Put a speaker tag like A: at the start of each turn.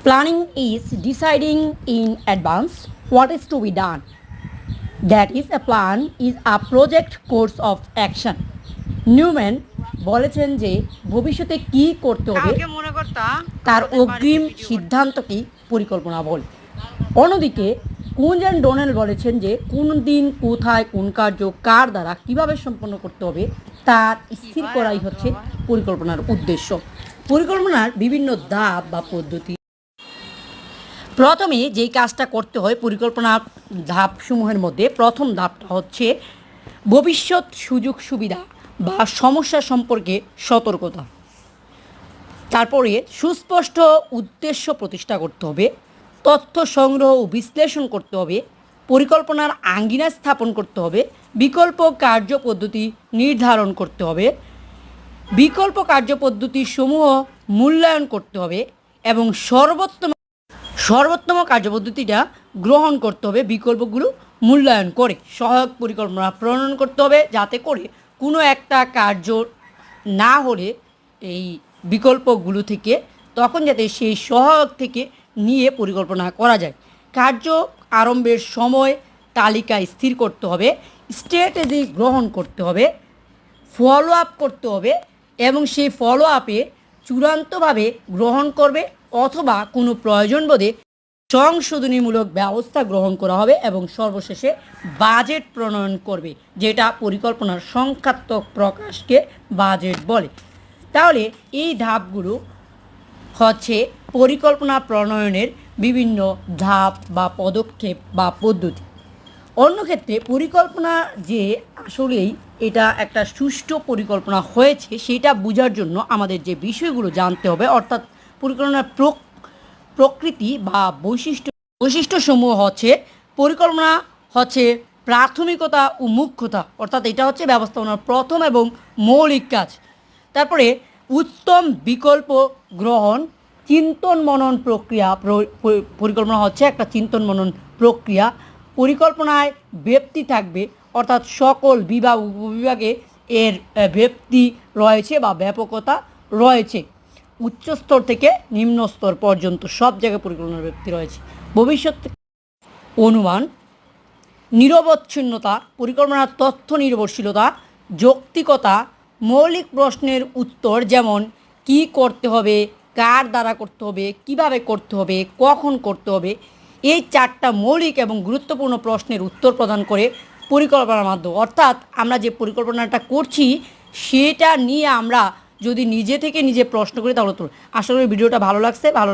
A: Planning is deciding in advance what is to be done. That is, a plan is a project course of action. Newman বলেছেন যে ভবিষ্যতে কি করতে হবে তার অগ্রিম
B: video
A: পরিকল্পনা বল অন্যদিকে কুঞ্জান ডোনেল বলেছেন যে কোন দিন কোথায় কোন কার্য কার দ্বারা কীভাবে সম্পন্ন করতে হবে তার স্থির করাই হচ্ছে পরিকল্পনার উদ্দেশ্য পরিকল্পনার বিভিন্ন ধাপ বা পদ্ধতি প্রথমে যেই কাজটা করতে হয় পরিকল্পনা ধাপসমূহের মধ্যে প্রথম ধাপটা হচ্ছে ভবিষ্যৎ সুযোগ সুবিধা বা সমস্যা সম্পর্কে সতর্কতা। তারপরে সুস্পষ্ট উদ্দেশ্য প্রতিষ্ঠা করতে হবে, তথ্য সংগ্রহ ও বিশ্লেষণ করতে হবে, পরিকল্পনার আঙ্গিনা স্থাপন করতে হবে, বিকল্প কার্যপদ্ধতি নির্ধারণ করতে হবে, বিকল্প কার্যপদ্ধতি সমূহ মূল্যায়ন করতে হবে এবং সর্বোত্তম সর্বোত্তম কার্যপদ্ধতিটা গ্রহণ করতে হবে, বিকল্পগুলো মূল্যায়ন করে, সহায়ক পরিকল্পনা প্রণয়ন করতে হবে যাতে করে কোনো একটা কার্য না হলে এই বিকল্পগুলো থেকে তখন যাতে সেই সহায়ক থেকে নিয়ে পরিকল্পনা করা যায়। কার্য আরম্ভের সময় তালিকা স্থির করতে হবে, স্ট্র্যাটেজি গ্রহণ করতে হবে ফলো আপ করতে হবে এবং সেই ফলো আপে চূড়ান্তভাবে গ্রহণ করবে অথবা কোনো প্রয়োজন বোধে সংশোধনীমূলক ব্যবস্থা গ্রহণ করা হবে এবং সর্বশেষে বাজেট প্রণয়ন করবে, যেটা পরিকল্পনার সংখ্যাত্মক প্রকাশকে বাজেট বলে। তাহলে এই ধাপগুলো হচ্ছে পরিকল্পনা প্রণয়নের বিভিন্ন ধাপ বা পদক্ষেপ বা পদ্ধতি। অন্য ক্ষেত্রে পরিকল্পনা যে আসলেই এটা একটা সুষ্ঠু পরিকল্পনা হয়েছে, সেটা বোঝার জন্য আমাদের যে বিষয়গুলো জানতে হবে, অর্থাৎ পরিকল্পনার প্রক- প্রকৃতি বা বৈশিষ্ট্য, বৈশিষ্ট্যসমূহ হচ্ছে, পরিকল্পনা হচ্ছে প্রাথমিকতা ও মুখ্যতা। অর্থাৎ এটা হচ্ছে ব্যবস্থাপনার প্রথম এবং মৌলিক কাজ। তারপরে উত্তম বিকল্প গ্রহণ, চিন্তন মনন প্রক্রিয়া পরিকল্পনা হচ্ছে একটা চিন্তন মনন প্রক্রিয়া। পরিকল্পনায় ব্যক্তি থাকবে, অর্থাৎ সকল বিভাগ, উপবিভাগে এর ব্যক্তি রয়েছে বা ব্যাপকতা রয়েছে। উচ্চ স্তর থেকে নিম্ন স্তর পর্যন্ত সব জায়গায় পরিকল্পনার ব্যক্তি রয়েছে। ভবিষ্যৎ অনুমান, নিরবচ্ছিন্নতা, পরিকল্পনার তথ্য নির্ভরশীলতা, যৌক্তিকতা, মৌলিক প্রশ্নের উত্তর যেমন কি করতে হবে, কার দ্বারা করতে হবে, কীভাবে করতে হবে, কখন করতে হবে, এই চারটা মৌলিক এবং গুরুত্বপূর্ণ প্রশ্নের উত্তর প্রদান করে পরিকল্পনার মাধ্যমে। অর্থাৎ আমরা যে পরিকল্পনাটা করছি, সেটা নিয়ে আমরা যদি নিজে থেকে নিজে প্রশ্ন করি তাহলে তো আশা করি ভিডিওটা ভালো লাগছে ভালো